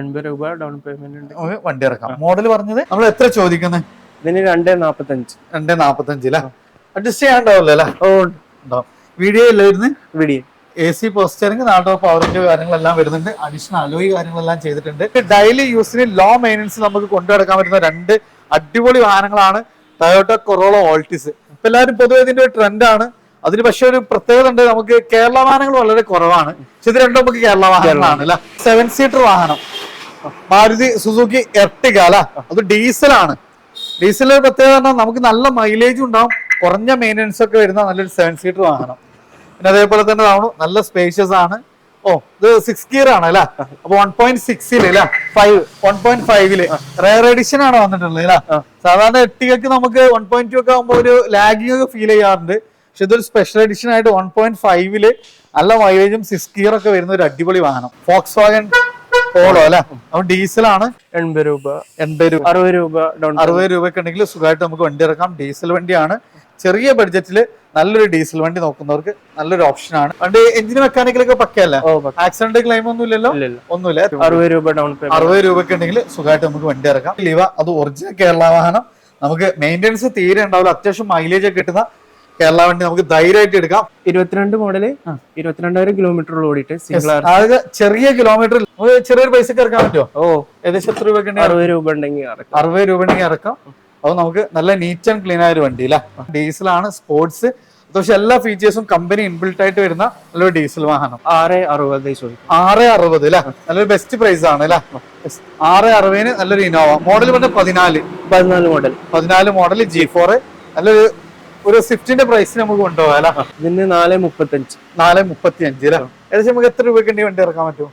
എൺപത് രൂപ down payment ഉണ്ട്. നമുക്ക് വണ്ടി ഇറക്കാം. മോഡൽ പറഞ്ഞത്? നമ്മൾ എത്ര ചോദിക്കുന്നത് ഇതിന് രണ്ട് നാപ്പത്തഞ്ച്. രണ്ട് നാപ്പത്തഞ്ചില അഡ്ജസ്റ്റ് ചെയ്യാണ്ടാവില്ല അല്ലേ ഓ ഉണ്ടാവും വീഡിയോ വിടി എ സി പോസ്റ്ററിംഗ് നാട്ടോ പവറിന്റെ കാര്യങ്ങളെല്ലാം വരുന്നുണ്ട്. അഡീഷണൽ അലോയി കാര്യങ്ങളെല്ലാം ചെയ്തിട്ടുണ്ട്. ഡെയിലി യൂസിന് ലോ മെയിനൻസ് നമുക്ക് കൊണ്ടുനടക്കാൻ പറ്റുന്ന രണ്ട് അടിപൊളി വാഹനങ്ങളാണ് ടയോട്ട കൊറോള ഓൾട്ടിസ് ഇപ്പൊ എല്ലാവരും പൊതുവെ ഇതിന്റെ ഒരു ട്രെൻഡാണ് അതിന് പക്ഷെ ഒരു പ്രത്യേകത ഉണ്ട്. നമുക്ക് കേരള വാഹനങ്ങൾ വളരെ കുറവാണ്. പക്ഷെ ഇത് രണ്ടും നമുക്ക് കേരള വാഹനങ്ങളാണ് അല്ല? സെവൻ സീറ്റർ വാഹനം. മാരുതി സുസുക്കി എർട്ടിക അല്ല? അത് ഡീസലാണ്. ഡീസലിന്റെ പ്രത്യേകത പറഞ്ഞാൽ നമുക്ക് നല്ല മൈലേജ് ഉണ്ടാവും. കുറഞ്ഞ മെയിന്റനൻസ് ഒക്കെ വരുന്ന നല്ലൊരു സെവൻ സീറ്റർ വാഹനം. പിന്നെ അതേപോലെ തന്നെ ആവണം നല്ല സ്പേഷ്യസ് ആണ്. ഓ ഇത് സിക്സ് ഗിയർ ആണ് അല്ല? അപ്പൊ വൺ പോയിന്റ് സിക്സിൽ അല്ല? ഫൈവ് വൺ പോയിന്റ് ഫൈവിൽ റയർ എഡിഷൻ ആണ് വന്നിട്ടുള്ളത് അല്ല? സാധാരണ എട്ടികൾക്ക് നമുക്ക് വൺ പോയിന്റ് ടു ഒക്കെ ആകുമ്പോൾ ഒരു ലാഗിങ് ഒക്കെ ഫീൽ ചെയ്യാറുണ്ട്. പക്ഷെ ഇതൊരു സ്പെഷ്യൽ എഡിഷൻ ആയിട്ട് വൺ പോയിന്റ് ഫൈവിൽ നല്ല മൈലേജും സിക്സ് ഗിയർ ഒക്കെ വരുന്ന ഒരു അടിപൊളി വാഹനം. ഫോക്സ് വാഗൻ പോളോ അല്ലെ? അപ്പൊ ആണ് എൺപത് രൂപ. എൺപത് രൂപ. അറുപത് രൂപ അറുപത് രൂപയ്ക്ക് ഉണ്ടെങ്കിൽ സുഖമായിട്ട് നമുക്ക് വണ്ടി ഇറക്കാം. ഡീസൽ വണ്ടിയാണ്. ചെറിയ ബഡ്ജറ്റിൽ നല്ലൊരു ഡീസൽ വണ്ടി നോക്കുന്നവർക്ക് നല്ലൊരു ഓപ്ഷൻ ആണ്. വണ്ടി എഞ്ചിൻ മെക്കാനിക്കലൊക്കെ പക്കയല്ല? ആക്സിഡന്റ് ക്ലെയിം ഒന്നും ഇല്ലല്ലോ ഇല്ല ഇല്ല. ഒന്നുമില്ല. അറുപത് രൂപ ഡൗൺ അറുപത് രൂപയ്ക്ക് ഉണ്ടെങ്കിൽ സുഖമായിട്ട് നമുക്ക് വണ്ടി ഇറക്കാം. ലിവ അത് ഒറിജിനൽ കേരള വാഹനം. നമുക്ക് മെയിന്റനൻസ് തീരെ ഉണ്ടാവില്ല. അത്യാവശ്യം മൈലേജ് ഒക്കെ കിട്ടുന്ന കേരള വണ്ടി നമുക്ക് ധൈര്യമായിട്ട് എടുക്കാം. ഇരുപത്തിരണ്ട് മോഡൽ ഇരുപത്തിരണ്ടായിരം കിലോമീറ്റർ ഓടിയിട്ട് സിംഗിൾ അതായത് ചെറിയ കിലോമീറ്റർ ചെറിയൊരു പൈസക്ക് ഇറക്കാൻ പറ്റുമോ? ഓ. ഏകദേശം എത്ര രൂപ അറുപത് രൂപ ഉണ്ടെങ്കിൽ അറുപത് രൂപ ഉണ്ടെങ്കിൽ ഇറക്കാം. അത് നമുക്ക് നല്ല നീറ്റ് ആൻഡ് ക്ലീൻ ആയ ഒരു വണ്ടി അല്ല? ഡീസലാണ് സ്പോർട്സ് പക്ഷെ എല്ലാ ഫീച്ചേഴ്സും കമ്പനി ഇൻബിൽട്ട് ആയിട്ട് വരുന്ന നല്ലൊരു ഡീസൽ വാഹനം. ആറ് അറുപത് ആറ് അറുപത് അല്ലെ? നല്ലൊരു ബെസ്റ്റ് പ്രൈസ് ആണ് അല്ലെ? ആറ് അറുപതിന് നല്ലൊരു ഇനോവ മോഡൽ പറഞ്ഞ പതിനാല്. പതിനാല് മോഡൽ പതിനാല് മോഡൽ ജി ഫോർ നല്ലൊരു ഒരു സ്വിഫ്റ്റിന്റെ പ്രൈസ് നമുക്ക് കൊണ്ടുപോകാം അല്ല? ഇതിന് നാല് മുപ്പത്തഞ്ച്. നാല് മുപ്പത്തി അഞ്ച് അല്ലെ? ഏകദേശം നമുക്ക് എത്ര രൂപയ്ക്ക് ഉണ്ടെങ്കിൽ വണ്ടി ഇറക്കാൻ പറ്റും?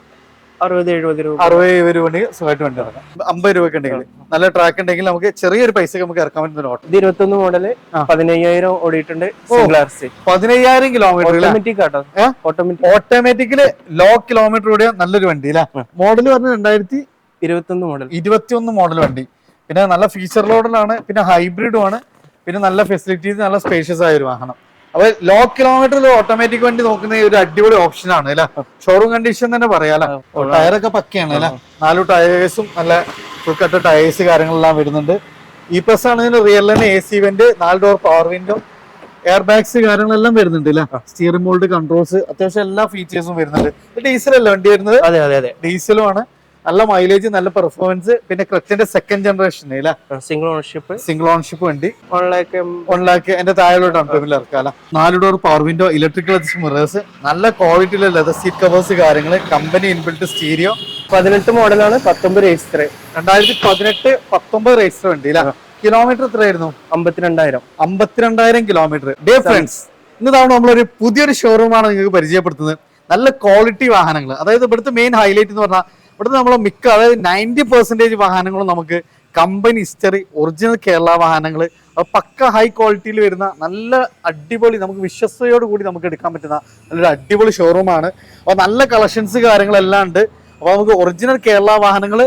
അറുപത് എഴുപത് രൂപ. അറുപത് എഴുപത് രൂപ ഉണ്ടെങ്കിൽ സുഖമായിട്ട് വണ്ടി ഇറക്കാം. അമ്പത് രൂപയ്ക്ക് ഉണ്ടെങ്കിൽ. നല്ല ട്രാക്ക് ഉണ്ടെങ്കിൽ നമുക്ക് ചെറിയൊരു പൈസക്ക് നമുക്ക് ഇറക്കാൻ പറ്റുന്ന ഓട്ടോ. ഇത് ഇരുപത്തൊന്ന് മോഡൽ പതിനയ്യായിരം ഓടിയിട്ടുണ്ട് പതിനയ്യായിരം കിലോമീറ്റർ ഓട്ടോമാറ്റിക് ആട്ടോ. ഓട്ടോമാറ്റിക് ഓട്ടോമാറ്റിക്കൽ ലോ കിലോമീറ്റർ ഓടിയ നല്ലൊരു വണ്ടി അല്ലെ? മോഡൽ പറഞ്ഞ രണ്ടായിരത്തി ഇരുപത്തൊന്ന് മോഡൽ ഇരുപത്തി ഒന്ന് മോഡൽ വണ്ടി. പിന്നെ നല്ല ഫീച്ചർ ലോഡിലാണ് പിന്നെ ഹൈബ്രിഡും ആണ്. പിന്നെ നല്ല ഫെസിലിറ്റീസ് നല്ല സ്പേഷ്യസ് ആയ ഒരു വാഹനം. അപ്പൊ ലോ കിലോമീറ്ററിൽ ഓട്ടോമാറ്റിക് വണ്ടി നോക്കുന്ന ഒരു അടിപൊളി ഓപ്ഷൻ ആണ് അല്ലെ? ഷോറൂം കണ്ടീഷൻ തന്നെ പറയാലോ ടയറൊക്കെ പക്കയാണ് അല്ലെ? നാലു ടയേഴ്സും നല്ല ഫുൾ കട്ട് ടയേഴ്സ് കാര്യങ്ങളെല്ലാം വരുന്നുണ്ട്. ഈ പ്ലസ് ആണെങ്കിൽ റിയൽ തന്നെ എ സി വെന്റ് നാല് door power window air bags കാര്യങ്ങളെല്ലാം വരുന്നുണ്ട് അല്ലെ? സ്റ്റിയറിംഗ് മോൾഡ് കൺട്രോൾസ് അത്യാവശ്യം എല്ലാ ഫീച്ചേഴ്സും വരുന്നുണ്ട്. ഡീസൽ അല്ല വണ്ടി വരുന്നത്? അതെ അതെ അതെ. ഡീസലും ആണ്. നല്ല മൈലേജ് നല്ല പെർഫോമൻസ് പിന്നെ ക്ലച്ചിന്റെ സെക്കൻഡ് ജനറേഷൻ അല്ല സിംഗിൾ ഓണർഷിപ്പ് സിംഗിൾ ഓൺഷിപ്പ് വണ്ടി. വൺ ലാക്ക് വൺ ലാക്ക് എന്റെ താഴെയുള്ള ഇറക്കാം നാല് door power window electrical mirrors നല്ല ക്വാളിറ്റിയിലെ ലെതർ സീറ്റ് കവേഴ്സ് കാര്യങ്ങൾ കമ്പനി ഇൻബിൽറ്റ് സ്റ്റീരിയോ പതിനെട്ട് മോഡലാണ് പത്തൊമ്പത് രജിസ്റ്റർ രണ്ടായിരത്തി പതിനെട്ട് പത്തൊമ്പത് രജിസ്റ്റർ വണ്ടി അല്ല? കിലോമീറ്റർ എത്രയായിരുന്നു? അമ്പത്തിരണ്ടായിരം. അമ്പത്തിരണ്ടായിരം കിലോമീറ്റർ ഡേ ഫ്രണ്ട്സ് ഇന്ന് തവണ നമ്മളൊരു പുതിയൊരു ഷോറൂമാണ് നിങ്ങൾക്ക് പരിചയപ്പെടുത്തുന്നത്. നല്ല ക്വാളിറ്റി വാഹനങ്ങൾ അതായത് ഇവിടുത്തെ മെയിൻ ഹൈലൈറ്റ് എന്ന് പറഞ്ഞാൽ ഇവിടുത്തെ നമ്മൾ മിക്ക അതായത് നയന്റി പെർസെന്റേജ് വാഹനങ്ങളും നമുക്ക് കമ്പനി ഹിസ്റ്ററി ഒറിജിനൽ കേരള വാഹനങ്ങൾ പക്ക ഹൈ ക്വാളിറ്റിയിൽ വരുന്ന നല്ല അടിപൊളി നമുക്ക് വിശ്വസ്തയോട് കൂടി നമുക്ക് എടുക്കാൻ പറ്റുന്ന നല്ലൊരു അടിപൊളി ഷോറൂമാണ് അപ്പോൾ നല്ല കളക്ഷൻസ് കാര്യങ്ങളെല്ലാം ഉണ്ട്. അപ്പോൾ നമുക്ക് ഒറിജിനൽ കേരള വാഹനങ്ങൾ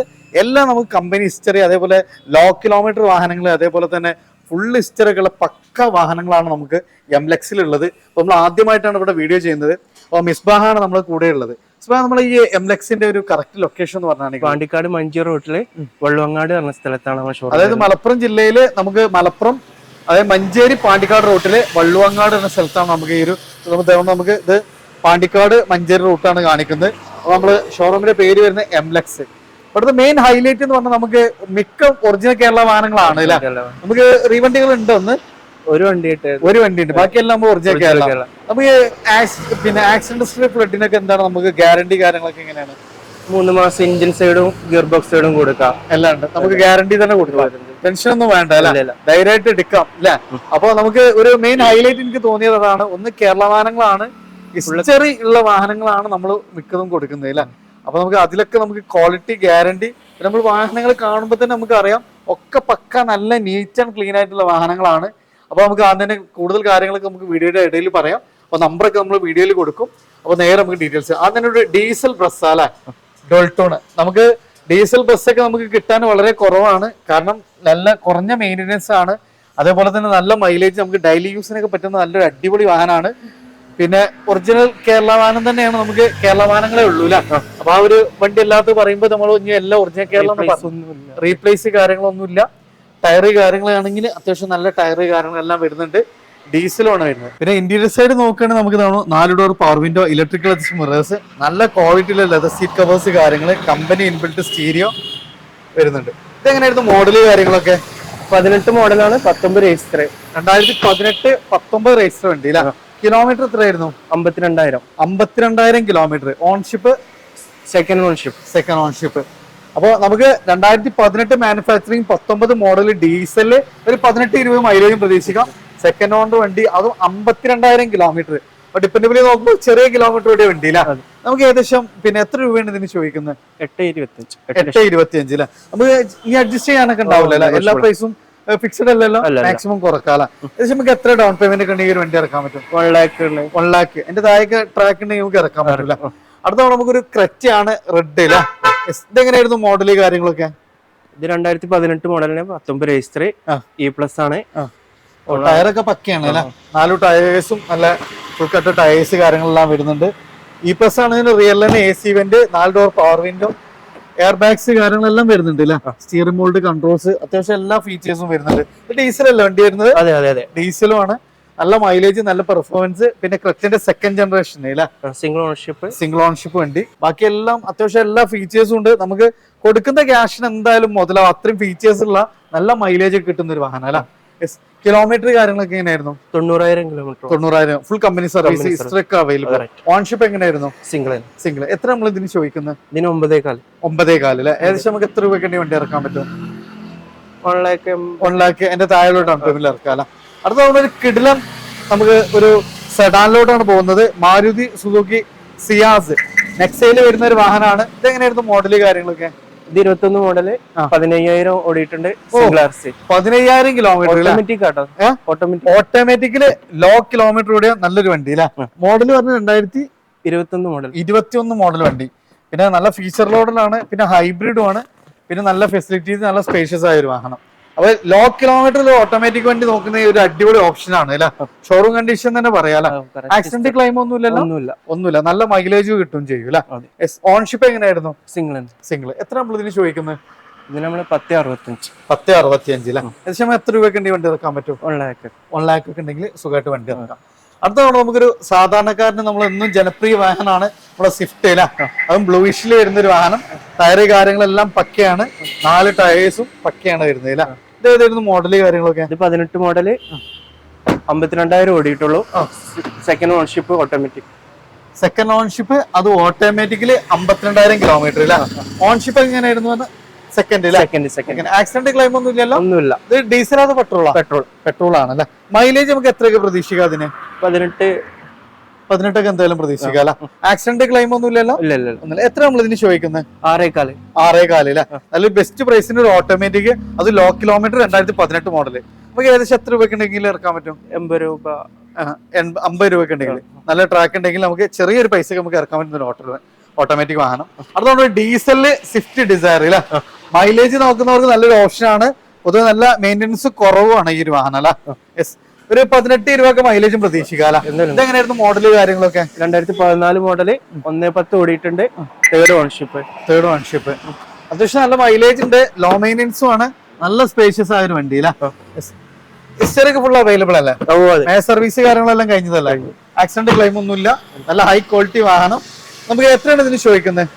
എല്ലാം നമുക്ക് കമ്പനി ഹിസ്റ്ററി അതേപോലെ ലോ കിലോമീറ്റർ വാഹനങ്ങൾ അതേപോലെ തന്നെ ഫുൾ ഹിസ്റ്ററി ഒക്കെ ഉള്ള പക്ക വാഹനങ്ങളാണ് നമുക്ക് എം ലെക്സിലുള്ളത് അപ്പോൾ നമ്മൾ ആദ്യമായിട്ടാണ് ഇവിടെ വീഡിയോ ചെയ്യുന്നത്. അപ്പോൾ മിസ്ബാഹാണ് നമ്മൾ കൂടെ നമ്മൾ ഈ എം ഒരു കറക്റ്റ് ലൊക്കേഷൻ എന്ന് പറഞ്ഞാണെങ്കിൽ പാണ്ടിക്കാട് മഞ്ചി റോട്ടിൽ വള്ളുവങ്ങാട് പറഞ്ഞ സ്ഥലത്താണ് നമ്മുടെ ഷോറൂം അതായത് മലപ്പുറം ജില്ലയിൽ നമുക്ക് മലപ്പുറം അതായത് മഞ്ചേരി പാണ്ടിക്കാട് റൂട്ടിൽ വള്ളുവങ്ങാട് എന്ന സ്ഥലത്താണ് നമുക്ക് ഈ ഒരു നമുക്ക് ഇത് പാണ്ടിക്കാട് മഞ്ചേരി റൂട്ടാണ് കാണിക്കുന്നത്. അപ്പോൾ നമ്മൾ ഷോറൂമിന്റെ പേര് വരുന്ന എം ലെക്സ് ഇവിടുത്തെ മെയിൻ ഹൈലൈറ്റ് എന്ന് പറഞ്ഞാൽ നമുക്ക് മിക്ക ഒറിജിനൽ കേരള വാഹനങ്ങളാണ് അല്ലേ? നമുക്ക് റീവണ്ടികൾ ഉണ്ടോ ഒന്ന്? ഒരു വണ്ടി ഒരു വണ്ടി ഉണ്ട് ബാക്കിയെല്ലാം നമ്മൾ ഒറിജിനൽ കേരള. ആക്സ്- പിന്നെ ആക്സിഡന്റ് ഫ്ലഡിനൊക്കെ എന്താണ് നമുക്ക് ഗ്യാരണ്ടി കാര്യങ്ങളൊക്കെ എങ്ങനെയാണ്? മൂന്ന് മാസം ഇഞ്ചിൻ സൈഡും ഗിയർ ബോക്സ് സൈഡും കൊടുക്കാം. എല്ലാം ഉണ്ട്. നമുക്ക് ഗ്യാരണ്ടി തന്നെ കൊടുക്കാം. ടെൻഷൻ ഒന്നും വേണ്ട അല്ലേ. ധൈര്യമായിട്ട് എടുക്കാം അല്ലെ? അപ്പൊ നമുക്ക് ഒരു മെയിൻ ഹൈലൈറ്റ് എനിക്ക് തോന്നിയത് അതാണ് ഒന്ന് കേരള വാഹനങ്ങളാണ്. ഹിസ്റ്ററി ഉള്ള വാഹനങ്ങളാണ് നമ്മൾ മിക്കതും കൊടുക്കുന്നത് അല്ലെ? അപ്പൊ നമുക്ക് അതിലൊക്കെ നമുക്ക് ക്വാളിറ്റി ഗ്യാരണ്ടി നമ്മൾ വാഹനങ്ങൾ കാണുമ്പോൾ തന്നെ നമുക്ക് അറിയാം ഒക്കെ പക്ക നല്ല നീറ്റ് ആൻഡ് ക്ലീൻ ആയിട്ടുള്ള വാഹനങ്ങളാണ്. അപ്പൊ നമുക്ക് അതിന്റെ കൂടുതൽ കാര്യങ്ങളൊക്കെ നമുക്ക് വീഡിയോയുടെ ഇടയിൽ പറയാം. അപ്പൊ നമ്പറൊക്കെ നമ്മൾ വീഡിയോയിൽ കൊടുക്കും. അപ്പൊ നേരെ നമുക്ക് ഡീറ്റെയിൽസ് ആദ്യം ഒരു ഡീസൽ ബസ് അല്ലേ? ഡോൾട്ടോണ് നമുക്ക് ഡീസൽ ബസ്സൊക്കെ നമുക്ക് കിട്ടാൻ വളരെ കുറവാണ്. കാരണം നല്ല കുറഞ്ഞ മെയിന്റനൻസ് ആണ്. അതേപോലെ തന്നെ നല്ല മൈലേജ് നമുക്ക് ഡെയിലി യൂസിനൊക്കെ പറ്റുന്ന നല്ലൊരു അടിപൊളി വാഹനമാണ്. പിന്നെ ഒറിജിനൽ കേരള വാഹനം തന്നെയാണ് നമുക്ക് കേരള വാഹനങ്ങളെ ഉള്ളൂ അല്ലേ? അപ്പൊ ആ ഒരു വണ്ടി അല്ലാത്ത പറയുമ്പോൾ നമ്മൾ ഇനി എല്ലാം ഒറിജിനൽ കേരളം റീപ്ലേസ് കാര്യങ്ങളൊന്നുമില്ല. ടയറ് കാര്യങ്ങളാണെങ്കിൽ അത്യാവശ്യം നല്ല ടയറ് കാര്യങ്ങളെല്ലാം വരുന്നുണ്ട്. ഡീസലാണ് വരുന്നത്. പിന്നെ ഇന്റീരിയർ സൈഡ് നോക്കുകയാണെങ്കിൽ നമുക്ക് തോന്നുന്നു നാല് door power window electrical mirrors നല്ല ക്വാളിറ്റിയിലുള്ള ലെതർ സീറ്റ് കവേഴ്സ് കാര്യങ്ങൾ കമ്പനി ഇൻബിൽറ്റ് സ്റ്റീരിയോ വരുന്നുണ്ട്. ഇതെങ്ങനെയായിരുന്നു മോഡൽ കാര്യങ്ങളൊക്കെ? പതിനെട്ട് മോഡലാണ് പത്തൊമ്പത് രജിസ്റ്റർ രണ്ടായിരത്തി പതിനെട്ട് പത്തൊമ്പത് രജിസ്റ്റർ വണ്ടി അല്ലേ കിലോമീറ്റർ എത്രയായിരുന്നു? അമ്പത്തിരണ്ടായിരം. അമ്പത്തിരണ്ടായിരം kilometre ownership second ownership second ownership അപ്പോൾ നമുക്ക് രണ്ടായിരത്തി പതിനെട്ട് മാനുഫാക്ചറിങ് പത്തൊമ്പത് മോഡൽ ഡീസൽ ഒരു പതിനെട്ട് ഇരുപത് മൈലേജും പ്രതീക്ഷിക്കാം. സെക്കൻഡ് ഓണ്ട് വണ്ടി അതും അമ്പത്തിരണ്ടായിരം കിലോമീറ്റർ അപ്പൊ ഡിപ്പെൻഡബിളി നോക്കുമ്പോൾ ചെറിയ കിലോമീറ്റർ കൂടിയ വണ്ടിയില്ല നമുക്ക് ഏകദേശം പിന്നെ എത്ര രൂപയാണ് ഇതിന് ചോദിക്കുന്നത്? എട്ട് ഇരുപത്തിയഞ്ച്. എട്ട് എട്ട് ഇരുപത്തി അഞ്ചിൽ നമുക്ക് ഈ അഡ്ജസ്റ്റ് ചെയ്യാനൊക്കെ ഉണ്ടാവില്ല എല്ലാ പ്രൈസും ഫിക്സഡ് അല്ലല്ലോ? അല്ല, അല്ല. മാക്സിമം കുറക്കാല ഏകദേശം നമുക്ക് എത്ര ഡൗൺ പേയ്മെന്റ് ഒക്കെ ഉണ്ടെങ്കിൽ വണ്ടി ഇറക്കാൻ പറ്റും? വൺ ലാക്ക് വൺ ലാക്ക് എന്റെ താഴേക്ക് ട്രാക്ക് ഉണ്ടെങ്കിൽ നമുക്ക് ഇറക്കാൻ പറ്റില്ല? അടുത്ത നമുക്കൊരു ക്രെറ്റാണ് റെഡ് അല്ലേ. ഇതെങ്ങനെയായിരുന്നു മോഡൽ കാര്യങ്ങളൊക്കെ? ഇത് രണ്ടായിരത്തി പതിനെട്ട് മോഡലിന് പത്തൊമ്പത് രജിസ്റ്റർ. ഇ പ്ലസ് ആണ്. ടയറൊക്കെ പക്കയാണ് അല്ലെ? നാലു ടയേഴ്സും നല്ല ഫുൾ കട്ട് ടയേഴ്സ് കാര്യങ്ങളെല്ലാം വരുന്നുണ്ട്. ഇ പ്ലസ് ആണെങ്കിൽ റിയൽ തന്നെ എ സി വെന്റ് നാല് door power window air bags കാര്യങ്ങളെല്ലാം വരുന്നുണ്ട് അല്ലെ? സ്റ്റിയറിംഗ് മോൾഡ് കൺട്രോൾസ് അത്യാവശ്യം എല്ലാ ഫീച്ചേഴ്സും വരുന്നുണ്ട്. ഡീസൽ അല്ല വണ്ടി വരുന്നത്? അതെ അതെ അതെ. ഡീസലും ആണ്. നല്ല മൈലേജ് നല്ല പെർഫോമൻസ് പിന്നെ ക്ലച്ചിന്റെ സെക്കൻഡ് ജനറേഷൻ അല്ലേ സിംഗിൾ ഓണർഷിപ്പ് സിംഗിൾ ഓണർഷിപ്പ് വണ്ടി. ബാക്കി എല്ലാം അത്യാവശ്യം എല്ലാ ഫീച്ചേഴ്സും ഉണ്ട്. നമുക്ക് കൊടുക്കുന്ന ക്യാഷിന് എന്തായാലും മുതലാവും. അത്രയും ഫീച്ചേഴ്സ് ഉള്ള നല്ല മൈലേജ് കിട്ടുന്ന ഒരു വാഹനം അല്ല? കിലോമീറ്റർ കാര്യങ്ങളൊക്കെ എങ്ങനെയായിരുന്നു? തൊണ്ണൂറായിരം കിലോമീറ്റർ തൊണ്ണൂറായിരം. ഫുൾ കമ്പനി സർവീസ് ഒക്കെ അവൈലബിൾ ഓൺഷിപ്പ് എങ്ങനെയായിരുന്നു? സിംഗിൾ സിംഗിൾ എത്ര നമ്മൾ ഇതിന് ചോദിക്കുന്നത് ഇതിന് ഒമ്പതേ ഒമ്പതേകാൽ ഒമ്പതേ കാൽ അല്ലെ? ഏകദേശം നമുക്ക് എത്ര രൂപയ്ക്ക് വണ്ടി ഇറക്കാൻ പറ്റും? വൺ ലാക്ക് വൺ ലാക്ക് എന്റെ താഴെ അമ്പതിൽ ഇറക്കാം അല്ലെ? അടുത്ത നമ്മൾ ഒരു കിടിലം നമുക്ക് ഒരു സെഡാനിലോട്ടാണ് പോകുന്നത്. Maruti Suzuki Ciaz. നെക്സയിൽ വരുന്ന ഒരു വാഹനമാണ്. ഇതെങ്ങനെയായിരുന്നു മോഡൽ കാര്യങ്ങളൊക്കെ? ഇത് ഇരുപത്തൊന്ന് മോഡൽ. പതിനയ്യായിരം ഓടിയിട്ടുണ്ട് പതിനയ്യായിരം കിലോമീറ്റർ ഓട്ടോമാറ്റിക് ആട്ടോ. ഓട്ടോമാറ്റിക് ഓട്ടോമാറ്റിക്കിൽ ലോ കിലോമീറ്റർ കൂടിയ നല്ലൊരു വണ്ടി അല്ലെ? മോഡൽ പറഞ്ഞ രണ്ടായിരത്തി ഇരുപത്തൊന്ന് മോഡൽ ഇരുപത്തി ഒന്ന് മോഡൽ വണ്ടി. പിന്നെ നല്ല ഫീച്ചർ ലോഡിലാണ് പിന്നെ ഹൈബ്രിഡും ആണ്. പിന്നെ നല്ല ഫെസിലിറ്റീസ് നല്ല സ്പേഷ്യസ് ആയ ഒരു വാഹനം. അപ്പൊ ലോ കിലോമീറ്ററിൽ ഓട്ടോമാറ്റിക് വണ്ടി നോക്കുന്ന ഒരു അടിപൊളി ഓപ്ഷൻ ആണ് അല്ലെ? ഷോറൂം കണ്ടീഷൻ തന്നെ പറയാം ആക്സിഡന്റ് ക്ലൈം ഒന്നുമില്ലല്ലോ? ഒന്നുമില്ല. ഒന്നുമില്ല. നല്ല മൈലേജ് കിട്ടും ചെയ്യും അല്ലെ? ഓൺഷിപ്പ് എങ്ങനെയായിരുന്നു? സിംഗിൾ സിംഗിൾ എത്ര നമ്മൾ ഇതിന് ചോദിക്കുന്നത്? ഇത് നമ്മൾ പത്ത് അറുപത്തഞ്ച്. പത്ത് അറുപത്തി അഞ്ചിലെ ഏകദേശം എത്ര രൂപയ്ക്ക് ഉണ്ടെങ്കിൽ വണ്ടി ഇറക്കാൻ പറ്റും? വൺ ലാക്ക് വൺ ലാക്ക് ഒക്കെ ഉണ്ടെങ്കിൽ സുഖമായിട്ട് വണ്ടി ഇറക്കാം. അടുത്ത തവണ നമുക്കൊരു സാധാരണക്കാരന് നമ്മൾ എന്നും ജനപ്രിയ വാഹനമാണ് നമ്മുടെ സ്വിഫ്റ്റ് അല്ല? അതും ബ്ലൂയിഷിൽ വരുന്ന ഒരു വാഹനം. ടയറ് കാര്യങ്ങളെല്ലാം പക്കയാണ്. നാല് ടയേഴ്സും പക്കയാണ് വരുന്നത് അല്ല? ഇത് ഏതായിരുന്നു മോഡൽ കാര്യങ്ങളൊക്കെ? ഇത് പതിനെട്ട് മോഡൽ അമ്പത്തിരണ്ടായിരം ഓടിയിട്ടുള്ളൂ. Second ownership automatic second ownership അത് ഓട്ടോമാറ്റിക്കലി അമ്പത്തിരണ്ടായിരം കിലോമീറ്റർ അല്ല? ഓൺഷിപ്പ് എങ്ങനെയായിരുന്നു second second second accident claim ഒന്നും ഇല്ലല്ലോ? ഒന്നുമില്ല. ഇത് ഡീസൽ അത് പെട്രോളാ പെട്രോൾ പെട്രോൾ ആണല്ലേ മൈലേജ് നമുക്ക് എത്രയൊക്കെ പ്രതീക്ഷിക്കാം അതിന്? പതിനെട്ട് പതിനെട്ടൊക്കെ എന്തായാലും പ്രതീക്ഷിക്കാം അല്ല? ആക്സിഡന്റ് ക്ലെയിം ഒന്നും ഇല്ലല്ലോ. എത്ര നമ്മൾ ഇതിന് ചോദിക്കുന്നത് ആറേകാൽ. ആറേ കാൽ അല്ലെ നല്ല ബെസ്റ്റ് പ്രൈസിന് ഒരു ഓട്ടോമാറ്റിക് അത് ലോ കിലോമീറ്റർ രണ്ടായിരത്തി പതിനെട്ട് മോഡൽ നമുക്ക് ഏകദേശം എത്ര രൂപയ്ക്ക് ഉണ്ടെങ്കിൽ ഇറക്കാൻ പറ്റും? എൺപത് രൂപ. അമ്പത് രൂപയ്ക്ക് ഉണ്ടെങ്കിൽ. നല്ല ട്രാക്ക് ഉണ്ടെങ്കിൽ നമുക്ക് ചെറിയൊരു പൈസക്ക് നമുക്ക് ഇറക്കാൻ പറ്റുന്ന ഒരു ഓട്ടോ ഓട്ടോമാറ്റിക് വാഹനം. അതുകൊണ്ട് ഡീസലിൽ സ്വിഫ്റ്റ് ഡിസയർ അല്ലെ? മൈലേജ് നോക്കുന്നവർക്ക് നല്ലൊരു ഓപ്ഷൻ ആണ്. പൊതുവെ നല്ല മെയിന്റനൻസ് കുറവാണ് ഈ ഒരു വാഹനം അല്ല? യെസ് ഒരു പതിനെട്ട് രൂപയൊക്കെ മൈലേജും പ്രതീക്ഷിക്കാം അല്ല? എന്തായാലും. ഇതെങ്ങനെയായിരുന്നു മോഡൽ കാര്യങ്ങളൊക്കെ? രണ്ടായിരത്തി പതിനാല് മോഡൽ ഒന്നേ പത്ത് ഓടിയിട്ടുണ്ട്. തേർഡ് ഓൺഷിപ്പ് തേർഡ് ഓൺഷിപ്പ് അത്യാവശ്യം നല്ല മൈലേജ് ഉണ്ട്. ലോ മെയിനൻസും ആണ്. നല്ല സ്പേഷ്യസ് ആയ ഒരു വണ്ടി അല്ലേ? ഹിസ്റ്ററിക്ക് ഫുൾ അവൈലബിൾ അല്ലേ? സർവീസ് കാര്യങ്ങളെല്ലാം കഴിഞ്ഞതല്ലേ? ആക്സിഡന്റ് ക്ലെയിം ഒന്നുമില്ല. നല്ല ഹൈ ക്വാളിറ്റി വാഹനം. നമുക്ക് എത്രയാണ് ഇതിന് ചോദിക്കുന്നത്?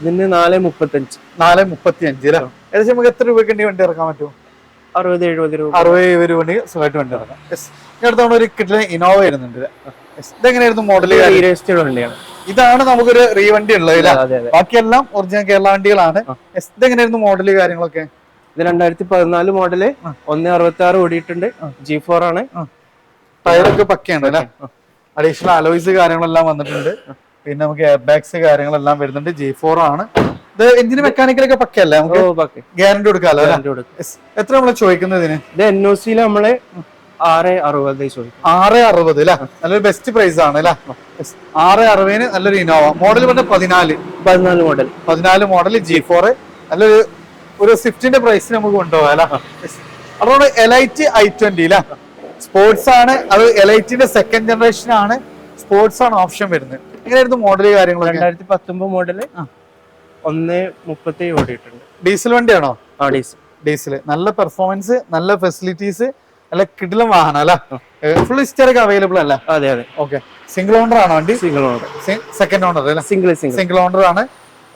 ഇതിന് നാല് മുപ്പത്തി അഞ്ച് നാല് മുപ്പത്തി അഞ്ച് അല്ലേ ഏകദേശം നമുക്ക് എത്ര രൂപയ്ക്ക് വേണ്ടി ഇറക്കാൻ പറ്റും? അറുപത് എഴുപത് രൂപ. അറുപത് എഴുപത് രൂപ സുഖമായിട്ട് വണ്ടി ഇറങ്ങാം യെസ് അടുത്ത തവണ ഒരു കിട്ടിലെ ഇനോവ വരുന്നുണ്ട്. ഇതെങ്ങനെയായിരുന്നു മോഡൽ വണ്ടിയാണ്. ഇതാണ് നമുക്കൊരു റീവണ്ടി ഉള്ളത് ബാക്കിയെല്ലാം ഒറിജിനൽ കേരള വണ്ടികളാണ്. ഇതെങ്ങനെയായിരുന്നു മോഡൽ കാര്യങ്ങളൊക്കെ? ഇത് രണ്ടായിരത്തി പതിനാല് മോഡൽ ഒന്ന് അറുപത്തി ആറ് ഓടിയിട്ടുണ്ട് ജി ഫോർ ആണ്. ടയറൊക്കെ പക്കയാണ് അല്ലെ? അഡീഷണൽ അലോയ്സ് കാര്യങ്ങളെല്ലാം വന്നിട്ടുണ്ട്. പിന്നെ നമുക്ക് എയർ ബാഗ്സ് കാര്യങ്ങളെല്ലാം വരുന്നുണ്ട്. ജി ഫോർ ആണ്. എഞ്ചിന് മെക്കാനിക്കലൊക്കെ പക്കയല്ലേ? ഓ നമുക്ക് ഗ്യാരണ്ടി കൊടുക്കാലോ എത്ര നമ്മൾ ചോദിക്കുന്നത് ഇതിന്? ഇത് എൻ ഒ സിയിൽ നമ്മൾ ആറ് അറുപത് ചോദിക്കും. ആറ് അറുപത് അല്ലേ? നല്ലൊരു ബെസ്റ്റ് പ്രൈസ് ആണ് അല്ലേ. ആറ് അറുപതിന് നല്ലൊരു ഇനോവ മോഡൽ പറഞ്ഞ പതിനാല്. പതിനാല് മോഡൽ പതിനാല് മോഡൽ ജി ഫോർ നല്ലൊരു ഒരു സ്വിഫ്റ്റിന്റെ പ്രൈസ് നമുക്ക് കൊണ്ടുപോകാം അല്ലേ? അതുകൊണ്ട് എലൈറ്റ് ഐ ട്വന്റി അല്ലേ? സ്പോർട്സ് ആണ് അത് എലൈറ്റിന്റെ സെക്കൻഡ് ജനറേഷൻ ആണ്. സ്പോർട്സ് ആണ് ഓപ്ഷൻ വരുന്നത്. എങ്ങനെയായിരുന്നു മോഡൽ കാര്യങ്ങളൊക്കെ? രണ്ടായിരത്തി പത്തൊമ്പത് മോഡൽ ഒന്ന് മുപ്പത്തി ഓടിയിട്ടുണ്ട്. ഡീസൽ വണ്ടിയാണോ? ആ ഡീസൽ. ഡീസൽ നല്ല പെർഫോമൻസ് നല്ല ഫെസിലിറ്റീസ് നല്ല കിടിലം വാഹനം അല്ല? ഫുൾ ഹിസ്റ്ററിക്ക് അവൈലബിൾ അല്ല? അതെ അതെ. ഓക്കെ സിംഗിൾ ഓണർ ആണോ വണ്ടി? സിംഗിൾ ഓണർ സെക്കൻഡ് ഓണർ അല്ല? സിംഗിൾ സിംഗിൾ സിംഗിൾ ഓണർ ആണ്.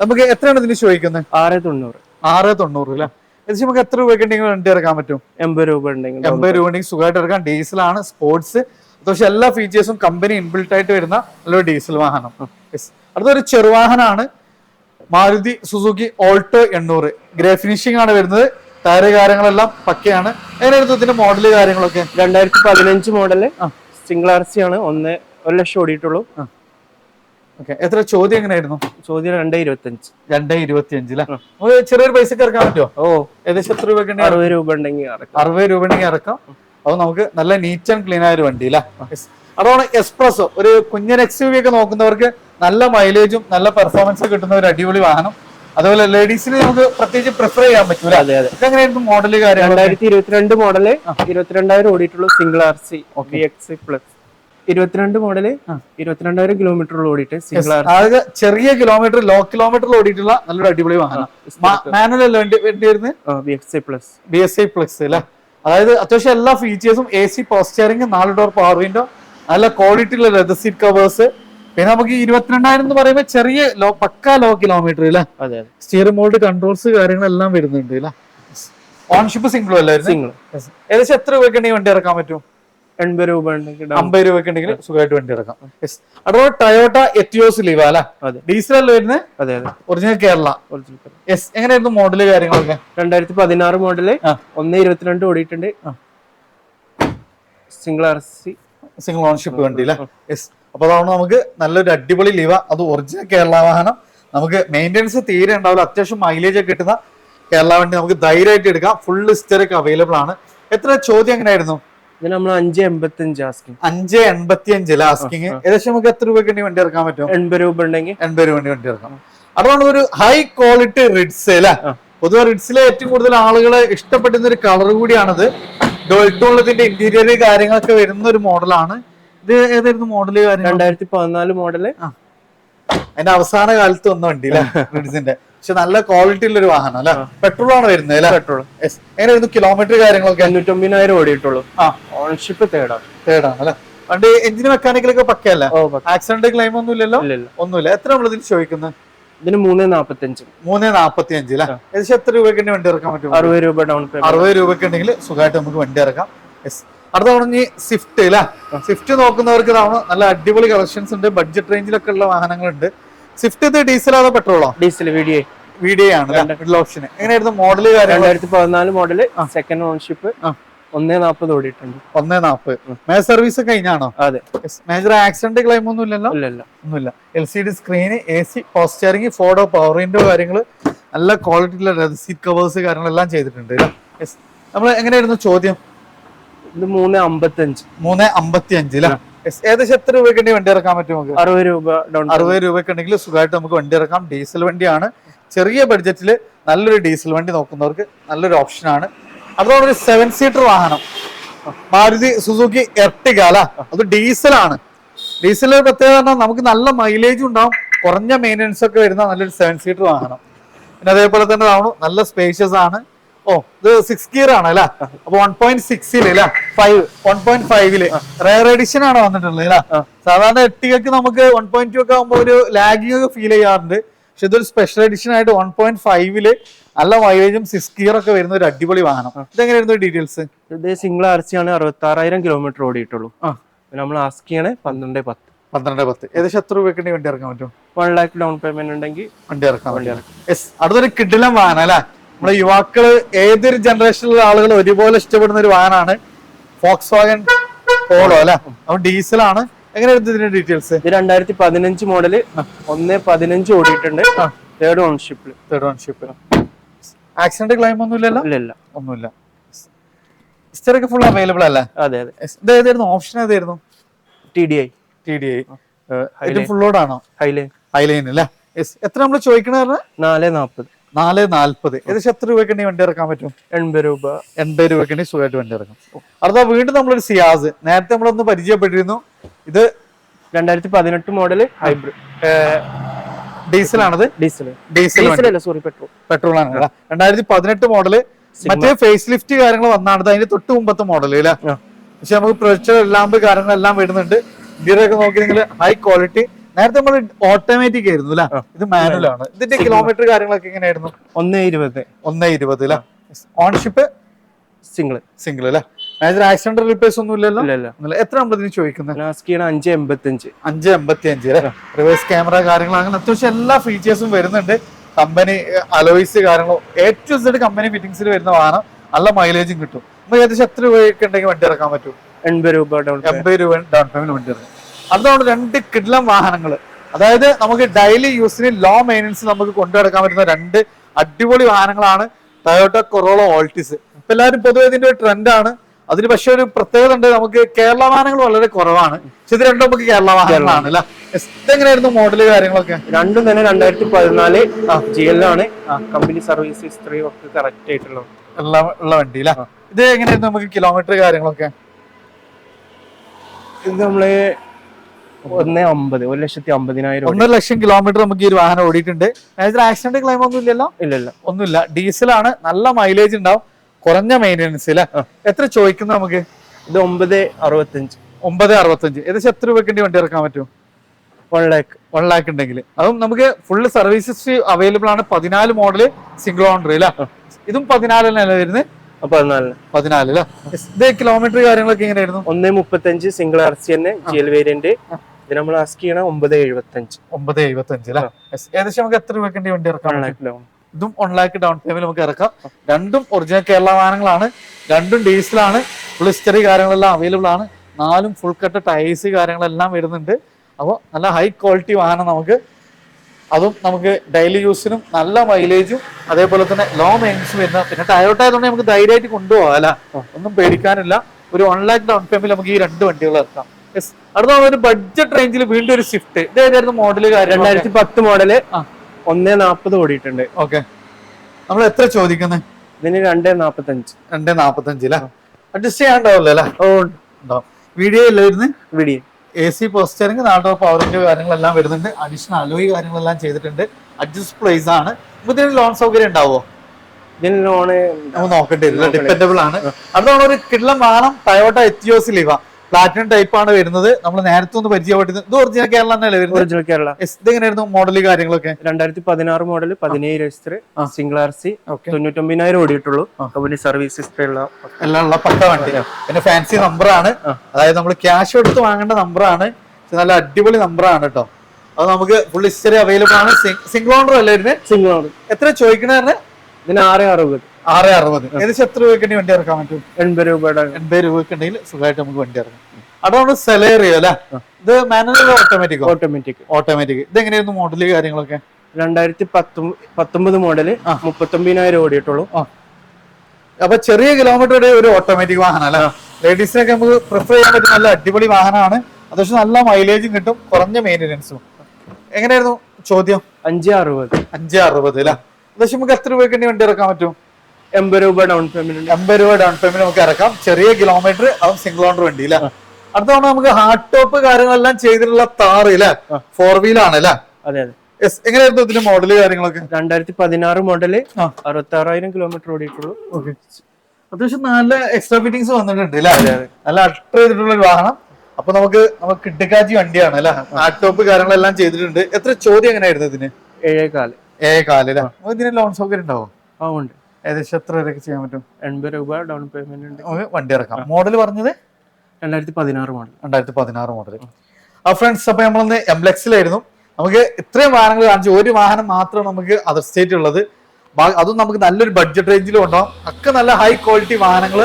നമുക്ക് എത്രയാണ് ഇതിന് ചോദിക്കുന്നത്? ആറ് തൊണ്ണൂറ്. ആറ് തൊണ്ണൂറ് അല്ലേ? ഏകദേശം നമുക്ക് എത്ര രൂപയ്ക്ക് ഉണ്ടെങ്കിൽ വണ്ടി ഇറക്കാൻ പറ്റും? എൺപത് രൂപ ഉണ്ടെങ്കിൽ എൺപത് രൂപ ഉണ്ടെങ്കിൽ സുഖമായിട്ട് ഇറക്കാം. ഡീസൽ ആണ് സ്പോർട്സ് പക്ഷെ എല്ലാ ഫീച്ചേഴ്സും കമ്പനി ഇൻബിൽട്ട് ആയിട്ട് വരുന്ന നല്ലൊരു ഡീസൽ വാഹനം. അടുത്തൊരു ചെറുവാഹനമാണ് മാരുതി സുസുക്കി ഓൾട്ടോ എണ്ണൂറ്. ഗ്രേ ഫിനിഷിംഗ് ആണ് വരുന്നത്. ടയറ് കാര്യങ്ങളെല്ലാം പക്കയാണ്. അതിനടുത്ത് ഇതിന്റെ മോഡൽ കാര്യങ്ങളൊക്കെ? രണ്ടായിരത്തി പതിനഞ്ച് മോഡൽ സിംഗിൾ ആർ സി ആണ്. ഒന്ന് ഒരു ലക്ഷം ഓടിയിട്ടുള്ളൂ. ഓക്കെ എത്ര? ചോദ്യം എങ്ങനെയായിരുന്നു? ചോദ്യം രണ്ടേ ഇരുപത്തി അഞ്ച് രണ്ടേ ഇരുപത്തി അഞ്ചിലെ ചെറിയൊരു പൈസക്ക് ഇറക്കാൻ പറ്റുമോ ഓ. ഏകദേശം എത്ര രൂപ അറുപത് രൂപ ഉണ്ടെങ്കിൽ അറുപത് രൂപ ഉണ്ടെങ്കിൽ ഇറക്കാം. അപ്പൊ നമുക്ക് നല്ല നീറ്റ് ആൻഡ് ക്ലീൻ ആയ ഒരു വണ്ടി അല്ലേ അതാണ് എക്സ്പ്രസോ ഒരു കുഞ്ഞൻ എക്സ് യു വി ഒക്കെ നോക്കുന്നവർക്ക് നല്ല മൈലേജും നല്ല പെർഫോമൻസ് കിട്ടുന്ന ഒരു അടിപൊളി വാഹനം. അതുപോലെ ലേഡീസിന് നമുക്ക് പ്രത്യേകിച്ച് പ്രിഫർ ചെയ്യാൻ പറ്റൂല. അതെ അതെ. ഇതെങ്ങനെയായിരുന്നു മോഡൽ കാര്യങ്ങൾ രണ്ടായിരത്തി ഇരുപത്തിരണ്ട് മോഡൽ ഇരുപത്തിരണ്ടായിരം ഓടിയിട്ടുള്ളൂ single R C X plus ഇരുപത്തിരണ്ട് മോഡൽ ഇരുപത്തിരണ്ടായിരം കിലോമീറ്റർ ഓടിയിട്ട് സിംഗിൾ ആർ അതായത് ചെറിയ കിലോമീറ്റർ ലോ കിലോമീറ്റർ ഓടിയിട്ടുള്ള നല്ലൊരു അടിപൊളി വാഹനം. മാനുവൽ അല്ല വണ്ടി വരുന്നത് B X plus B S I plus അല്ലേ അതായത് അത്യാവശ്യം എല്ലാ ഫീച്ചേഴ്സും എ സി പോസ്റ്ററിംഗ് നാല് ഡോർ പവർ വിൻഡോ നല്ല ക്വാളിറ്റി ഉള്ള ലെതർ സീറ്റ് കവേഴ്സ് പിന്നെ നമുക്ക് ഇരുപത്തിരണ്ടായിരം എന്ന് പറയുമ്പോൾ ചെറിയ ലോ പക്ക ലോ കിലോമീറ്റർ അല്ലേ അതെ. അതെ സ്റ്റിയറിംഗ് മോൾഡ് കൺട്രോൾസ് കാര്യങ്ങളെല്ലാം വരുന്നുണ്ട് അല്ലേ ഓൺഷിപ്പ് സിംഗിൾ അല്ലായിരുന്നു സിംഗിൾ ഏകദേശം എത്ര രൂപയ്ക്ക് ഉണ്ടെങ്കിൽ വണ്ടി ഇറക്കാൻ പറ്റും? എൺപത് രൂപ ഉണ്ടെങ്കിൽ. അമ്പത് രൂപയ്ക്ക് ഉണ്ടെങ്കിൽ സുഖമായിട്ട് വണ്ടി ഇറക്കാം. അതുപോലെ ടയോട്ട എറ്റിയോസ് ലീവ അല്ല? ഡീസൽ അല്ല വരുന്നത് അതെ അതെ. ഒറിജിനൽ കേരള. യെസ് എങ്ങനെയായിരുന്നു മോഡൽ കാര്യങ്ങളൊക്കെ? രണ്ടായിരത്തി പതിനാറ് മോഡൽ. ഒന്ന് ഇരുപത്തിരണ്ട് ഓടിയിട്ടുണ്ട്. Single R C single ownership വേണ്ടി അല്ലേ യെസ് അപ്പൊ അതാണ് നമുക്ക് നല്ലൊരു അടിപൊളി ലീവ അത് ഒറിജിനൽ കേരള വാഹനം. നമുക്ക് മെയിന്റെനൻസ് തീരെ ഉണ്ടാവില്ല. അത്യാവശ്യം മൈലേജ് ഒക്കെ കിട്ടുന്ന കേരള വണ്ടി നമുക്ക് ധൈര്യമായിട്ട് എടുക്കാം. ഫുൾ ഹിസ്റ്ററിക്ക് അവൈലബിൾ ആണ്. എത്ര ചോദ്യം എങ്ങനെയായിരുന്നു? നമ്മൾ അഞ്ച് എൺപത്തി അഞ്ച് ആസ്കിങ് അഞ്ച് എൺപത്തി അഞ്ചിൽ ആസ്കിങ് ഏകദേശം നമുക്ക് എത്ര രൂപയ്ക്ക് വണ്ടി ഇറക്കാൻ പറ്റും? എൺപത് രൂപ ഉണ്ടെങ്കിൽ. എൺപത് രൂപ വണ്ടി വണ്ടി ഇറക്കാം. അതാണ് ഒരു ഹൈ ക്വാളിറ്റി റിഡ്സ് അല്ലെ. പൊതുവെ റിഡ്സിലെ ഏറ്റവും കൂടുതൽ ആളുകൾ ഇഷ്ടപ്പെടുന്ന ഒരു കളർ കൂടിയാണത്. ഡോൾട്ടോളത്തിന്റെ ഇന്റീരിയർ കാര്യങ്ങളൊക്കെ വരുന്ന ഒരു മോഡലാണ്. ഇത് ഏതായിരുന്നു മോഡൽ രണ്ടായിരത്തി പതിനാല് മോഡൽ അതിന്റെ അവസാന കാലത്ത് വന്ന വണ്ടി അല്ലെ പക്ഷെ നല്ല ക്വാളിറ്റി ഉള്ള ഒരു വാഹനം അല്ലെ? പെട്രോൾ ആണ് വരുന്നത് അല്ലെ? പെട്രോൾ. എങ്ങനെയായിരുന്നു കിലോമീറ്റർ കാര്യങ്ങളൊക്കെ? തൊണ്ണൂറ്റൊമ്പതിനായിരം ഓടിയിട്ടുള്ളൂ. ആ. ഓൺഷിപ്പ് തേർഡാണ് തേർഡാണ് അല്ലെ? വണ്ടി എഞ്ചിന് മെക്കാനിക്കലൊക്കെ പക്കയല്ല? ആക്സിഡന്റ് ക്ലെയിം ഒന്നും ഇല്ലല്ലോ ഇല്ല ഇല്ല ഒന്നുമില്ല. എത്ര നമ്മൾ ഇതിൽ ചോദിക്കുന്നത് ഇതിന് മൂന്ന് നാപ്പത്തഞ്ച് മൂന്ന് നാപ്പത്തി അഞ്ച് അല്ലെ ഏകദേശം എത്ര രൂപയ്ക്ക് വണ്ടി ഇറക്കാൻ പറ്റും? അറുപത് രൂപ ഡൗൺ പേയ്മെന്റ് അറുപത് രൂപയ്ക്ക് ഉണ്ടെങ്കിൽ സുഖമായിട്ട് നമുക്ക് വണ്ടി ഇറക്കാം. യെസ് അടുത്ത പറഞ്ഞ് സ്വിഫ്റ്റ് അല്ലേ സ്വിഫ്റ്റ് നോക്കുന്നവർക്ക് തവണ നല്ല അടിപൊളി കളക്ഷൻസ് ഉണ്ട്. ബഡ്ജറ്റ് റേഞ്ചിലൊക്കെ ഉള്ള വാഹനങ്ങളുണ്ട്. സ്വിഫ്റ്റ് ഇത് ഡീസൽ അതോ പെട്രോളോ ഡീസൽ വീഡിയോ വീഡിയോ ആണ് മിഡിൽ ഓപ്ഷൻ എങ്ങനെയായിരുന്നു മോഡൽ രണ്ടായിരത്തി പതിനാല് മോഡൽ സെക്കൻഡ് ഓൺഷിപ്പ് ആ. ഒന്നേ നാപ്പത് ഓടിയിട്ടുണ്ട്. ഒന്നേ നാപ്പ് മേജർ സർവീസ് കഴിഞ്ഞാണോ? അതെ. മേജർ ആക്സിഡന്റ് ക്ലെയിം ഒന്നും ഇല്ലല്ലോ ഇല്ല ഇല്ല. ഒന്നുമില്ല. L C D screen A C power steering photo power window കാര്യങ്ങൾ നല്ല ക്വാളിറ്റിയുള്ള സീറ്റ് കവേഴ്സ് കാര്യങ്ങളെല്ലാം ചെയ്തിട്ടുണ്ട് നമ്മൾ എങ്ങനെയായിരുന്നു ചോദ്യം? ഇത് മൂന്ന് അമ്പത്തഞ്ച്. മൂന്ന് അമ്പത്തി അഞ്ചില ഏകദേശം എത്ര രൂപയ്ക്ക് വണ്ടി ഇറക്കാൻ പറ്റും നമുക്ക്? അറുപത് രൂപ അറുപത് രൂപയ്ക്ക് ഉണ്ടെങ്കിൽ സുഖമായിട്ട് നമുക്ക് വണ്ടി ഇറക്കാം. ഡീസൽ വണ്ടിയാണ്. ചെറിയ ബഡ്ജറ്റിൽ നല്ലൊരു ഡീസൽ വണ്ടി നോക്കുന്നവർക്ക് നല്ലൊരു ഓപ്ഷനാണ് അതുപോലെ ഒരു സെവൻ സീറ്റർ വാഹനം. മാരുതി സുസുക്കി എർട്ടിക അല്ല? അത് ഡീസലാണ്. ഡീസൽ പ്രത്യേകത പറഞ്ഞാൽ നമുക്ക് നല്ല മൈലേജ് ഉണ്ടാവും. കുറഞ്ഞ മെയിന്റനൻസ് ഒക്കെ വരുന്ന നല്ലൊരു സെവൻ സീറ്റർ വാഹനം. പിന്നെ അതേപോലെ തന്നെ ആവണം നല്ല സ്പേഷ്യസ് ആണ്. ഓ ഇത് സിക്സ് ഗിയർ ആണ് അല്ല? അപ്പൊ വൺ പോയിന്റ് സിക്സിൽ അല്ല? ഫൈവ് വൺ പോയിന്റ് ഫൈവിൽ റയർ എഡിഷൻ ആണ് വന്നിട്ടുള്ളത് അല്ല? സാധാരണ എട്ടികൾക്ക് നമുക്ക് വൺ പോയിന്റ് ടു ഒക്കെ ആകുമ്പോൾ ഒരു ലാഗിങ് ഒക്കെ ഫീൽ ചെയ്യാറുണ്ട്. പക്ഷെ ഇതൊരു സ്പെഷ്യൽ എഡിഷൻ ആയിട്ട് വൺ പോയിന്റ് ഫൈവിൽ നല്ല മൈലേജും സിക്സ് ഗിയർ ഒക്കെ വരുന്ന ഒരു അടിപൊളി വാഹനം. ഇതെങ്ങനെയായിരുന്നു ഡീറ്റെയിൽസ് ഇത് സിംഗിൾ ആർ സി ആണ് അറുപത്തി ആറായിരം കിലോമീറ്റർ ഓടിയിട്ടുള്ളൂ. നമ്മൾ ആസ്കിയാണ് പന്ത്രണ്ട് പത്ത്. പന്ത്രണ്ട് പത്ത്. ഏകദേശം എത്ര രൂപയ്ക്ക് വണ്ടി ഇറക്കാൻ പറ്റും? വൺ ലാക്ക് ഡൗൺ പേയ്മെന്റ് ഉണ്ടെങ്കിൽ വണ്ടി ഇറക്കാൻ വണ്ടി ഇറക്കാം. അടുത്തൊരു കിഡിലം വാഹനം അല്ലെ? നമ്മുടെ യുവാക്കൾ ഏതൊരു ജനറേഷനിലുള്ള ആളുകൾ ഒരുപോലെ ഇഷ്ടപ്പെടുന്ന ഒരു വാഹനമാണ് ഫോക്സ് വാഗൻ പോളോ അല്ലെ? അപ്പൊ ആണ്. എങ്ങനെയായിരുന്നു ഇതിന്റെ ഡീറ്റെയിൽസ് ഇത് രണ്ടായിരത്തി പതിനഞ്ച് മോഡൽ ഒന്ന് പതിനഞ്ച് ഓടിയിട്ടുണ്ട്. തേർഡ് ഓൺഷിപ്പിൽ തേർഡ് ഓൺഷിപ്പ് ആക്സിഡന്റ് ക്ലൈം ഒന്നും ഇല്ലല്ലോ. ഇല്ല ഇല്ല ഒന്നുമില്ല ഫുൾ അവൈലബിൾ അല്ല? അതെ അതെ. Yes. ഇത് ഏതായിരുന്നു? ഓപ്ഷൻ ഏതായിരുന്നു? T D I T D I. ഇത് ഫുൾ ലോഡ് ആണോ? ഹൈലൈൻ അല്ലേ എത്ര നമ്മൾ ചോദിക്കണ നാല് നാൽപ്പത് നാല് നാല്പത് ഏകദേശം എത്ര രൂപയ്ക്ക് വണ്ടി ഇറക്കാൻ പറ്റും? എൺപത് രൂപ. എൺപത് രൂപയ്ക്ക് സുഖമായിട്ട് വണ്ടി ഇറക്കാം. അടുത്ത വീണ്ടും നമ്മളൊരു സിയാസ് നേരത്തെ നമ്മളൊന്ന് പരിചയപ്പെട്ടിരുന്നു. ഇത് രണ്ടായിരത്തി പതിനെട്ട് model hybrid diesel diesel diesel അല്ല സോറി പെട്രോൾ. പെട്രോൾ ആണ് രണ്ടായിരത്തി പതിനെട്ട് മോഡൽ മറ്റേ ഫേസ് ലിഫ്റ്റ് കാര്യങ്ങൾ വന്നാണ് അതിന്റെ തൊട്ട് മുമ്പത്തെ മോഡൽ അല്ലേ? പക്ഷെ നമുക്ക് പ്രൊജക്ടർ ലാമ്പ് കാര്യങ്ങളെല്ലാം വരുന്നുണ്ട്. ഇന്ത്യയിലൊക്കെ നോക്കി നിങ്ങൾ ഹൈ ക്വാളിറ്റി നേരത്തെ നമ്മൾ ഓട്ടോമാറ്റിക് ആയിരുന്നു അല്ലെ? ഇത് മാനുവൽ ആണ്. ഇതിന്റെ കിലോമീറ്റർ കാര്യങ്ങളൊക്കെ എങ്ങനെയായിരുന്നു? ഒന്നേ ഇരുപത്. ഒന്നേ ഇരുപത് അല്ലേ? ഓൺഷിപ്പ് സിംഗിൾ സിംഗിൾ അല്ലേ? ആക്സിഡന്റ് റിപ്പേഴ്സ് ഒന്നും ഇല്ലല്ലോ? ഇല്ല ഇല്ല. എത്ര നമ്മൾ ഇതിന് ചോദിക്കുന്നത് നാസ്കിയാണ് അഞ്ച് എൺപത്തി അഞ്ച് എൺപത്തി അഞ്ച് റിവേഴ്സ് ക്യാമറ കാര്യങ്ങൾ അങ്ങനെ അത്യാവശ്യം എല്ലാ ഫീച്ചേഴ്സും വരുന്നുണ്ട്. കമ്പനി അലോയ്സ് കാര്യങ്ങളോ. ഏറ്റവും സെഡ് കമ്പനി ഫിറ്റിംഗ്സിൽ വരുന്ന വാഹനം നല്ല മൈലേജും കിട്ടും. നമുക്ക് ഏകദേശം എത്ര രൂപയൊക്കെ ഉണ്ടെങ്കിൽ വണ്ടി ഇറക്കാൻ പറ്റും? എൺപത് രൂപ ഡൗൺ എൺപത് രൂപ ഡൗൺ പേയ്മെന്റ് വണ്ടി ഇറക്കും. അതുകൊണ്ട് രണ്ട് കിഡ്ലം വാഹനങ്ങൾ അതായത് നമുക്ക് ഡെയിലി യൂസിന് ലോ മെയിനൻസ് നമുക്ക് കൊണ്ടുനടക്കാൻ പറ്റുന്ന രണ്ട് അടിപൊളി വാഹനങ്ങളാണ് ടൊയോട്ട കൊറോള ഓൾട്ടിസ് ഇപ്പൊ എല്ലാവരും പൊതുവെ ഇതിന്റെ ഒരു ട്രെൻഡാണ് അതിന് പക്ഷെ ഒരു പ്രത്യേകത ഉണ്ട്. നമുക്ക് കേരള വാഹനങ്ങൾ വളരെ കുറവാണ്. പക്ഷെ ഇത് രണ്ടും നമുക്ക് കേരള വാഹനങ്ങളാണ് അല്ല? എങ്ങനെയായിരുന്നു മോഡൽ കാര്യങ്ങളൊക്കെ? രണ്ടും തന്നെ രണ്ടായിരത്തി പതിനാല് ജി എൽ ആണ് കമ്പനി സർവീസ് ഹിസ്റ്ററി ഒക്കെ കറക്റ്റ് ആയിട്ടുള്ളത് ഉള്ള ഉള്ള വണ്ടി അല്ല? ഇത് എങ്ങനെയായിരുന്നു നമുക്ക് കിലോമീറ്റർ കാര്യങ്ങളൊക്കെ? ഇത് നമ്മൾ ഒന്ന് അമ്പത് ഒരു ലക്ഷത്തി അമ്പതിനായിരം ഒന്നര ലക്ഷം കിലോമീറ്റർ നമുക്ക് ഈ വാഹനം ഓടിയിട്ടുണ്ട്. ആക്സിഡന്റ് ക്ലെയിം ഒന്നും ഇല്ലല്ലോ? ഇല്ലല്ലോ. ഇല്ല ഒന്നുമില്ല ഡീസലാണ് നല്ല മൈലേജ് ഉണ്ടാവും. കുറഞ്ഞ മെയിന്റെനൻസ് അല്ലേ? എത്ര ചോദിക്കുന്നു നമുക്ക്? ഇത് ഒമ്പത് അറുപത്തഞ്ച്. ഒമ്പത് അറുപത്തഞ്ച്. ഏകദേശം എത്ര രൂപയ്ക്ക് വണ്ടി ഇറക്കാൻ പറ്റും? വൺ ലാക്ക് വൺ ലാക്ക് ഉണ്ടെങ്കിൽ. അതും നമുക്ക് ഫുള്ള് സർവീസസ് അവൈലബിൾ ആണ് പതിനാല് മോഡൽ സിംഗിൾ ഓണർ അല്ലേ? ഇതും പതിനാലിനല്ല വരുന്നത്? പതിനാലിന്. പതിനാല് അല്ലേ? ഇത് കിലോമീറ്റർ കാര്യങ്ങളൊക്കെ എങ്ങനെയായിരുന്നു? ഒന്ന് മുപ്പത്തഞ്ച് സിംഗിൾ ആർ സി തന്നെ ജി എൽ വേരിയന്റ് ഇത് നമ്മൾ ആസ്ക് ചെയ്യണ ഒമ്പത് എഴുപത്തഞ്ച്. ഒമ്പത് എഴുപത്തഞ്ച് അല്ലേ? ഏകദേശം നമുക്ക് എത്ര രൂപക്കിന്റെ വണ്ടി ഇറക്കാൻ ലാക്ക് ലോൺ. ഇതും വൺ ലാക്ക് ഡൗൺ പേയ്മെന്റ് നമുക്ക് ഇറക്കാം. രണ്ടും ഒറിജിനൽ കേരള വാഹനങ്ങളാണ്. രണ്ടും ഡീസലാണ് ഫുൾ ഹിസ്റ്ററി കാര്യങ്ങളെല്ലാം അവൈലബിൾ ആണ്. നാലും ഫുൾ കട്ട് ടൈസ് കാര്യങ്ങളെല്ലാം വരുന്നുണ്ട്. അപ്പോൾ നല്ല ഹൈ ക്വാളിറ്റി വാഹനം നമുക്ക്. അതും നമുക്ക് ഡെയിലി യൂസിനും നല്ല മൈലേജും അതേപോലെ തന്നെ ലോ മെയിൻസും വരുന്ന പിന്നെ ടയോട്ട ആയതുകൊണ്ട് നമുക്ക് ധൈര്യമായിട്ട് കൊണ്ടുപോകാം അല്ല? ഒന്നും പേടിക്കാനില്ല. ഒരു വൺ ലാക്ക് ഡൗൺ പേയ്മെന്റ് നമുക്ക് ഈ രണ്ട് വണ്ടികൾ ഇറക്കാം. അടുത്ത ഒരു ബഡ്ജറ്റ് റേഞ്ചിൽ വീണ്ടും ഒരു സ്വിഫ്റ്റ് ഇതേതായിരുന്നു മോഡൽ കാര്യം രണ്ടായിരത്തി പത്ത് മോഡൽ ആ. ഒന്ന് നാപ്പത് ഓടിയിട്ടുണ്ട്. ഓക്കെ. നമ്മൾ എത്ര ചോദിക്കുന്നത് ഇതിന് രണ്ടേ നാപ്പത്തഞ്ച്. രണ്ടേ നാപ്പത്തഞ്ച് അല്ലേ അഡ്ജസ്റ്റ് ചെയ്യാണ്ടാവില്ല വീഡിയോ ഇല്ലായിരുന്നു വിടി എ സി പോസ്റ്ററിങ് നാട്ടോ പവറിന്റെ കാര്യങ്ങളെല്ലാം വരുന്നുണ്ട്. അഡീഷണൽ അലോയി കാര്യങ്ങളെല്ലാം ചെയ്തിട്ടുണ്ട്. അഡ്ജസ്റ്റ് പ്ലേസ് ആണ്. ഇതിന് ലോൺ സൗകര്യം ഉണ്ടാവോ? ഇതിന് ലോണ് നോക്കേണ്ടി. വരില്ല ഡിപ്പെൻഡബിൾ ആണ്. അതാണ് ഒരു കിള്ളം വേണം ടയോട്ട എത്തിയോസിൽ ലിവ പ്ലാറ്റിനം ടൈപ്പ് ആണ് വരുന്നത്. നമ്മൾ നേരത്തെ ഒന്ന് പരിചയപ്പെട്ടിരുന്നത്. ഇത് ഒറിജിനൽ കേരള തന്നെയല്ലേ വരുന്നത്? ഒറിജിനൽ കേരള ഇതെങ്ങനെയായിരുന്നു മോഡൽ കാര്യങ്ങളൊക്കെ? രണ്ടായിരത്തി പതിനാറ് മോഡൽ പതിനേഴ് രജിസ്റ്റർ. സിംഗിൾ ആർ സി തൊണ്ണൂറ്റൊമ്പതിനായിരം ഓടിയിട്ടുള്ളൂ. കമ്പനി സർവീസ് ഹിസ്റ്ററി ഉള്ള എല്ലാം ഉള്ള പക്ക വണ്ടി. പിന്നെ ഫാൻസി നമ്പർ ആണ്. അതായത് നമ്മൾ ക്യാഷ് എടുത്ത് വാങ്ങേണ്ട നമ്പറാണ് നല്ല അടിപൊളി നമ്പറാണ് കേട്ടോ അത് നമുക്ക് ഫുൾ ഹിസ്റ്ററി അവൈലബിൾ ആണ്. സിംഗിൾ ഓണർ അല്ലേ ഇതിന് സിംഗിൾ ഓണർ എത്ര ചോദിക്കണേ ഇതിന് ആറ് അറുപത് ആറ് അറുപത്. ഏകദേശം എത്ര രൂപയ്ക്ക് വണ്ടി ഇറക്കാൻ പറ്റും? എൺപത് രൂപയുടെ എൺപത് രൂപയ്ക്ക് ഉണ്ടെങ്കിൽ സുഖമായിട്ട് നമുക്ക് വണ്ടി ഇറങ്ങാം അതാണ് സെലേറിയോ അല്ലെ? ഇത് മാനുവൽ ഓട്ടോമാറ്റിക് ഓട്ടോമാറ്റിക് ഓട്ടോമാറ്റിക് ഇത് എങ്ങനെയായിരുന്നു മോഡൽ കാര്യങ്ങളൊക്കെ? രണ്ടായിരത്തി പത്തൊമ്പത് മോഡൽ. മുപ്പത്തൊമ്പതിനായിരം ഓടിയിട്ടുള്ളൂ. അപ്പൊ ചെറിയ കിലോമീറ്റർ ഒരു ഓട്ടോമാറ്റിക് വാഹനം അല്ലെ? ലേഡീസിനൊക്കെ നമുക്ക് പ്രിഫർ ചെയ്യാൻ പറ്റുന്ന നല്ല അടിപൊളി വാഹനമാണ്. അത്യാവശ്യം നല്ല മൈലേജും കിട്ടും കുറഞ്ഞ മെയിന്റെനൻസും എങ്ങനെയായിരുന്നു ചോദ്യം? അഞ്ച് അറുപത്. അഞ്ച് അറുപത് അല്ലെ? നമുക്ക് എത്ര രൂപയ്ക്ക് വണ്ടി ഇറക്കാൻ പറ്റും? എൺപത് രൂപ ഡൗൺ പേയ്മെന്റ് എൺപത് രൂപ ഡൗൺ പേയ്മെന്റ് നമുക്ക് ഇറക്കാം. ചെറിയ കിലോമീറ്റർ അതും സിംഗിൾ ഓണർ വണ്ടി അല്ലെ അടുത്ത തവണ നമുക്ക് ഹാർഡ് ടോപ്പ് കാര്യങ്ങളെല്ലാം ചെയ്തിട്ടുള്ള താറ് അല്ലെ ഫോർ വീലാണ് അല്ലെ അതെ അതെ. എങ്ങനെയായിരുന്നു ഇതിന്റെ മോഡൽ കാര്യങ്ങളൊക്കെ? രണ്ടായിരത്തി പതിനാറ് മോഡൽ അറുപത്തി ആറായിരം കിലോമീറ്റർ ഓടിയിട്ടുള്ളൂ അത്യാവശ്യം നല്ല എക്സ്ട്രാ ഫിറ്റിംഗ്സ് വന്നിട്ടുണ്ട് അല്ലേ നല്ല അട്ര ചെയ്തിട്ടുള്ള ഒരു വാഹനം. അപ്പൊ നമുക്ക് നമുക്ക് കിട്ടിക്കാച്ചി വണ്ടിയാണ് അല്ലെ ടോപ്പ് കാര്യങ്ങളെല്ലാം ചെയ്തിട്ടുണ്ട്. എത്ര ചോദ്യം എങ്ങനെയായിരുന്നു ഇതിന്? ഏഴേ ഏഴേകാൽ അല്ലെ ഇതിന് ലോൺ സൗകര്യം ഉണ്ടാവോ? ആ ഉണ്ട്. ഏകദേശം എത്ര വരെയൊക്കെ ചെയ്യാൻ പറ്റും? എൺപത് രൂപ ഡൗൺ പേയ്മെന്റ് ഉണ്ട്. വണ്ടി ഇറക്കാം. മോഡൽ പറഞ്ഞത്? രണ്ടായിരത്തി പതിനാറ് മോഡൽ രണ്ടായിരത്തി പതിനാറ് മോഡൽ ആ ഫ്രണ്ട്സ് അപ്പൊ നമ്മളൊന്ന് എംബ്ലെക്സിലായിരുന്നു നമുക്ക് ഇത്രയും വാഹനങ്ങൾ കാണിച്ചു ഒരു വാഹനം മാത്രം നമുക്ക് അതർ സ്റ്റേറ്റ് ഉള്ളത്. അതും നമുക്ക് നല്ലൊരു ബഡ്ജറ്റ് റേഞ്ചിലും ഉണ്ടാവും ഒക്കെ നല്ല ഹൈ ക്വാളിറ്റി വാഹനങ്ങൾ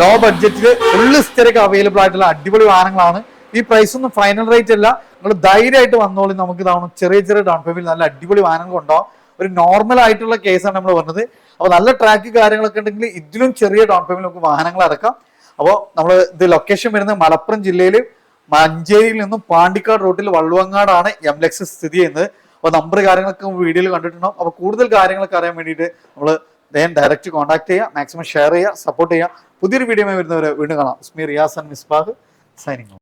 ലോ ബഡ്ജറ്റിൽ ഫുള്ള് സ്ഥിരക്ക് അവൈലബിൾ ആയിട്ടുള്ള അടിപൊളി വാഹനങ്ങളാണ്. ഈ പ്രൈസ് ഒന്നും ഫൈനൽ റേറ്റ് അല്ല. നിങ്ങൾ ധൈര്യമായിട്ട് വന്നോളി. നമുക്ക് ഇതാവണം. ചെറിയ ചെറിയ ഡൗൺ പേയ്മെന്റ് നല്ല അടിപൊളി വാഹനങ്ങൾ ഉണ്ടാവും ഒരു നോർമൽ ആയിട്ടുള്ള കേസാണ് നമ്മൾ പറഞ്ഞത്. അപ്പോൾ നല്ല ട്രാക്ക് കാര്യങ്ങളൊക്കെ ഉണ്ടെങ്കിൽ ഇതിലും ചെറിയ ഡൗൺ പേയ്മെന്റ് നമുക്ക് വാഹനങ്ങൾ അടക്കാം. അപ്പോൾ നമ്മൾ ഇത് ലൊക്കേഷൻ വരുന്നത് മലപ്പുറം ജില്ലയിൽ മഞ്ചേരിയിൽ നിന്നും പാണ്ടിക്കാട് റോട്ടിൽ വള്ളുവങ്ങാടാണ് എംലെക്സ് സ്ഥിതി ചെയ്യുന്നത്. അപ്പോൾ നമ്പർ കാര്യങ്ങളൊക്കെ വീഡിയോയിൽ കണ്ടിട്ടുണ്ടാവും. അപ്പോൾ കൂടുതൽ കാര്യങ്ങളൊക്കെ അറിയാൻ വേണ്ടിയിട്ട് നമ്മൾ ദയൻ ഡയറക്റ്റ് കോൺടാക്ട് ചെയ്യുക മാക്സിമം ഷെയർ ചെയ്യുക സപ്പോർട്ട് ചെയ്യുക. പുതിയൊരു വീഡിയോ വരുന്നവരെ വീണ്ടും കാണാം. ഉസ്മി റിയാസൻ മിസ്ബാഹ് സൈനിങ്